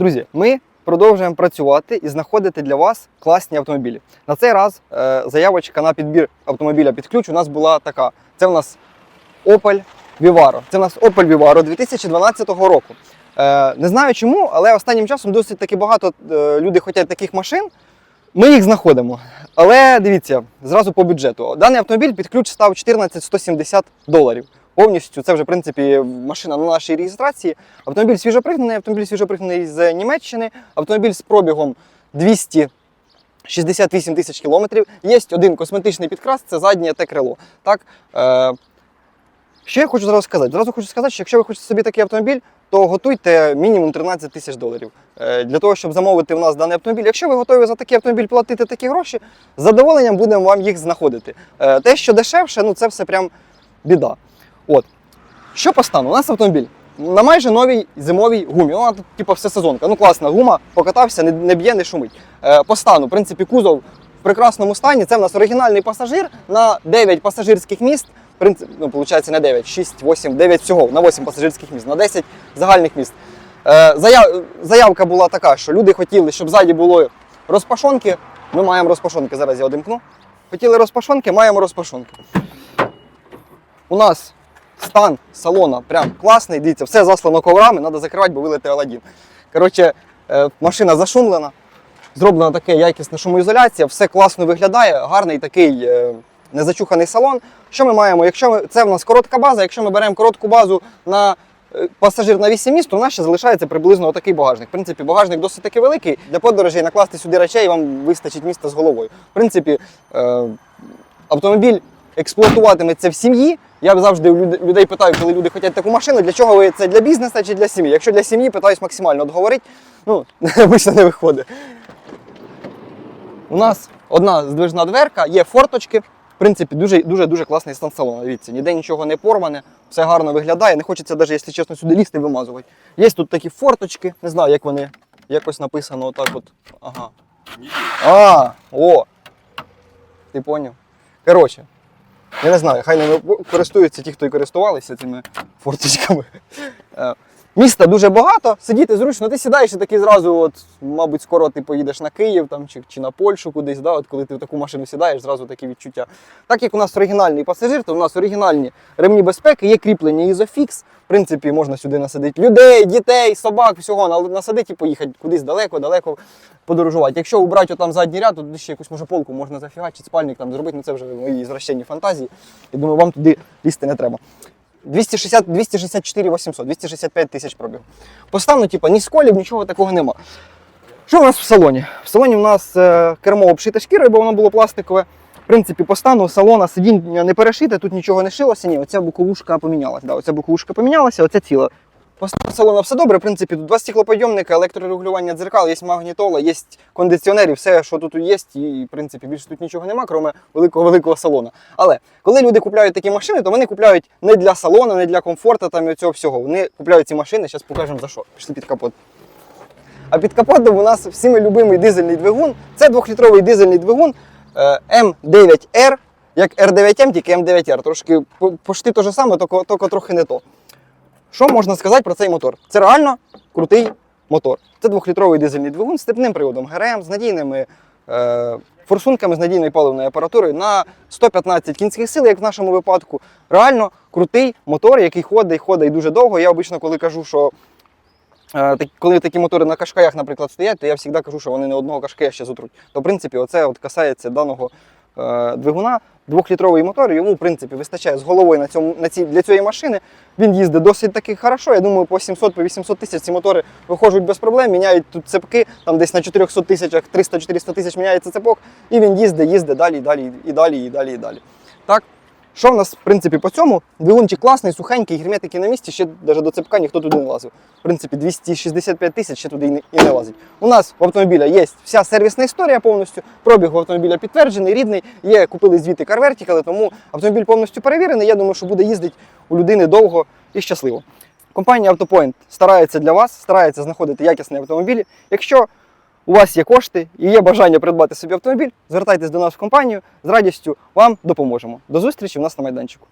Друзі, ми продовжуємо працювати і знаходити для вас класні автомобілі. На цей раз е, заявочка на підбір автомобіля під ключ у нас була така. Це у нас Opel Vivaro. Це у нас Opel Vivaro 2012 року. Е, не знаю чому, але останнім часом досить таки багато е, люди хочуть таких машин. Ми їх знаходимо. Але дивіться, зразу по бюджету. Даний автомобіль під ключ став 14 170 доларів. Повністю це вже в принципі машина на нашій реєстрації. Автомобіль свіжопригнаний, автомобіль свіжопригнаний з Німеччини, автомобіль з пробігом 268 тисяч кілометрів. Є один косметичний підкрас, це заднє те крило. Так, е, що я хочу зразу сказати? Зразу хочу сказати, що якщо ви хочете собі такий автомобіль, то готуйте мінімум 13 тисяч доларів е, для того, щоб замовити в нас даний автомобіль. Якщо ви готові за такий автомобіль платити такі гроші, з задоволенням будемо вам їх знаходити. Е, Те, що дешевше, ну це все прям біда. От. Що по стану? У нас автомобіль на майже новій зимовій гумі. Вона тут, типу, все сезонка. Ну, класна гума, покатався, не, не б'є, не шумить. Е, по стану, в принципі, кузов в прекрасному стані. Це в нас оригінальний пасажир на 9 пасажирських міст. В принципі, ну, виходить, не 9, 6, 8, 9 всього, на 8 пасажирських міст, на 10 загальних міст. Е, заяв, заявка була така, що люди хотіли, щоб ззаді було розпашонки. Ми маємо розпашонки. Зараз я одимкну. Хотіли розпашонки, маємо розпашонки. У нас стан салона прям класний. Дивіться, все заслано коврами, треба закривати, бо вилити Аладдін. Коротше, е, машина зашумлена, зроблена таке якісна шумоізоляція, все класно виглядає, гарний такий е, незачуханий салон. Що ми маємо? Якщо ми, це в нас коротка база, якщо ми беремо коротку базу на е, пасажир на 8 місць, то у нас ще залишається приблизно отакий багажник. В принципі, багажник досить таки великий. Для подорожей накласти сюди речей вам вистачить місця з головою. В принципі, автомобіль експлуатуватиметься в сім'ї. Я завжди людей питаю, коли люди хочуть таку машину, для чого ви це для бізнесу чи для сім'ї? Якщо для сім'ї, питаюсь максимально договорити, ну, обично не виходить. У нас одна здвижна дверка, є форточки. В принципі, дуже дуже дуже класний стан салону. Дивіться, ніде нічого не порване, все гарно виглядає. Не хочеться навіть, якщо чесно, сюди лізти вимазувати. Є тут такі форточки, не знаю, як вони якось написано отак от. Ага. А, о! Ти поняв? Коротше, я не знаю, хай не користуються ті, хто і користувалися цими форточками. Міста дуже багато, сидіти зручно, ти сідаєш і такий зразу, от, мабуть, скоро ти поїдеш на Київ там, чи, чи на Польщу кудись, да, от, коли ти в таку машину сідаєш, зразу такі відчуття. Так як у нас оригінальний пасажир, то у нас оригінальні ремні безпеки, є кріплення Isofix. В принципі, можна сюди насадити людей, дітей, собак, всього на- насадити і поїхати кудись далеко-далеко подорожувати. Якщо убрати там задній ряд, то ще якусь може полку можна зафігачити, спальник там зробити, ну це вже мої звращенні фантазії. Я думаю, вам туди лізти не треба. 260, 264 800, 265 тисяч пробігу. Постану типу, ні сколів, нічого такого нема. Що у нас в салоні? В салоні у нас е, кермо обшите шкірою, бо воно було пластикове. В принципі, по стану салона сидіння не перешите, тут нічого не шилося. Ні, оця боковушка помінялася. Да, оця боковушка помінялася, оця ціла. По салона все добре. В принципі, тут два стеклоподйомника, електрорегулювання дзеркал, є магнітола, є кондиціонер, і все, що тут є, і в принципі більше тут нічого нема, крім великого великого салона. Але коли люди купляють такі машини, то вони купляють не для салону, не для комфорту там і цього всього. Вони купляють ці машини. Зараз покажемо за що. Пішли під капот. А під капотом у нас всіми любимий дизельний двигун. Це двохлітровий дизельний двигун е, М9R, як R9M, тільки М9R. Трошки по- почти те ж саме, тільки трохи не то. Що можна сказати про цей мотор? Це реально крутий мотор. Це двохлітровий дизельний двигун з степним приводом ГРМ, з надійними е, форсунками, з надійною паливною апаратурою на 115 кінських сил, як в нашому випадку. Реально крутий мотор, який ходить, ходить дуже довго. Я обично, коли кажу, що Е, так- Коли такі мотори на кашкаях, наприклад, стоять, то я завжди кажу, що вони не одного кашкая ще зутруть. То, в принципі, оце от касається даного е, двигуна. Двохлітровий мотор, йому, в принципі, вистачає з головою на цьому, на ці, для цієї машини. Він їздить досить таки хорошо. Я думаю, по 700 по 800 тисяч ці мотори виходять без проблем, міняють тут цепки, там десь на 400 тисячах, 300-400 тисяч міняється цепок, і він їздить, їздить далі, і далі, і далі, і далі, і далі. Так? Що в нас, в принципі, по цьому? Двигунчик класний, сухенький, герметики на місці, ще навіть до цепка ніхто туди не лазив. В принципі, 265 тисяч ще туди і не, лазить. У нас в автомобіля є вся сервісна історія повністю. Пробіг у автомобіля підтверджений, рідний. Є, купили звідти карвертікали, тому автомобіль повністю перевірений. Я думаю, що буде їздити у людини довго і щасливо. Компанія Автопоінт старається для вас, старається знаходити якісні автомобілі. Якщо у вас є кошти і є бажання придбати собі автомобіль, звертайтесь до нас в компанію, з радістю вам допоможемо. До зустрічі у нас на майданчику.